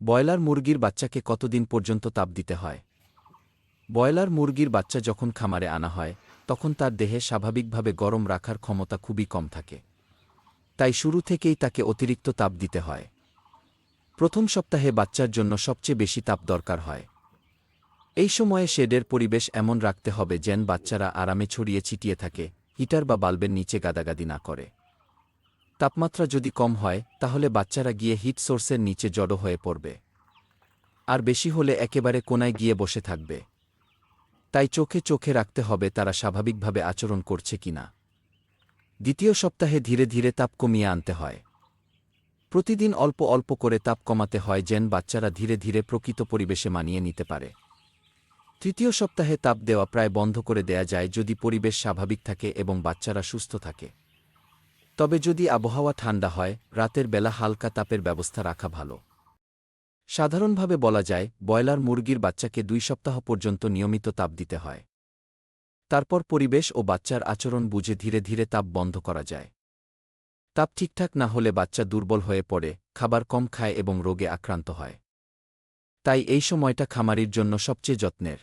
Broiler মুরগির বাচ্চাকে কতদিন পর্যন্ত তাপ দিতে হয়? ব্রয়লার মুরগির বাচ্চা যখন খামারে আনা হয়, তখন তার দেহে স্বাভাবিকভাবে গরম রাখার ক্ষমতা খুবই কম থাকে। তাই শুরু থেকেই তাকে অতিরিক্ত তাপ দিতে হয়। প্রথম সপ্তাহে বাচ্চার জন্য সবচেয়ে বেশি তাপ দরকার হয়। এই সময়ে শেডের পরিবেশ এমন রাখতে হবে যেন বাচ্চারা আরামে ছড়িয়ে ছিটিয়ে থাকে, হিটার বা বাল্বের নিচে গাদাগাদি না করে। তাপমাত্রা যদি কম হয়, তাহলে বাচ্চারা গিয়ে হিট সোর্সের নিচে জড়ো হয়ে পড়বে। আর বেশি হলে একেবারে কোনায় গিয়ে বসে থাকবে। তাই চোখে চোখে রাখতে হবে তারা স্বাভাবিকভাবে আচরণ করছে কিনা দ্বিতীয় সপ্তাহে ধীরে ধীরে তাপ কমিয়ে আনতে হয়। প্রতিদিন অল্প অল্প করে তাপ কমাতে হয় যেন বাচ্চারা ধীরে ধীরে প্রকৃত পরিবেশে মানিয়ে নিতে পারে। তৃতীয় সপ্তাহে তাপ দেওয়া প্রায় বন্ধ করে দেয়া যায় যদি পরিবেশ স্বাভাবিক থাকে এবং বাচ্চারা সুস্থ থাকে। তবে যদি আবহাওয়া ঠান্ডা হয়, রাতের বেলা হালকা তাপের ব্যবস্থা রাখা ভালো। সাধারণভাবে বলা যায়, ব্রয়লার মুরগির বাচ্চাকে দুই সপ্তাহ পর্যন্ত নিয়মিত তাপ দিতে হয়। তারপর পরিবেশ ও বাচ্চার আচরণ বুঝে ধীরে ধীরে তাপ বন্ধ করা যায়। তাপ ঠিকঠাক না হলে বাচ্চা দুর্বল হয়ে পড়ে, খাবার কম খায় এবং রোগে আক্রান্ত হয়। তাই এই সময়টা খামারির জন্য সবচেয়ে যত্নের।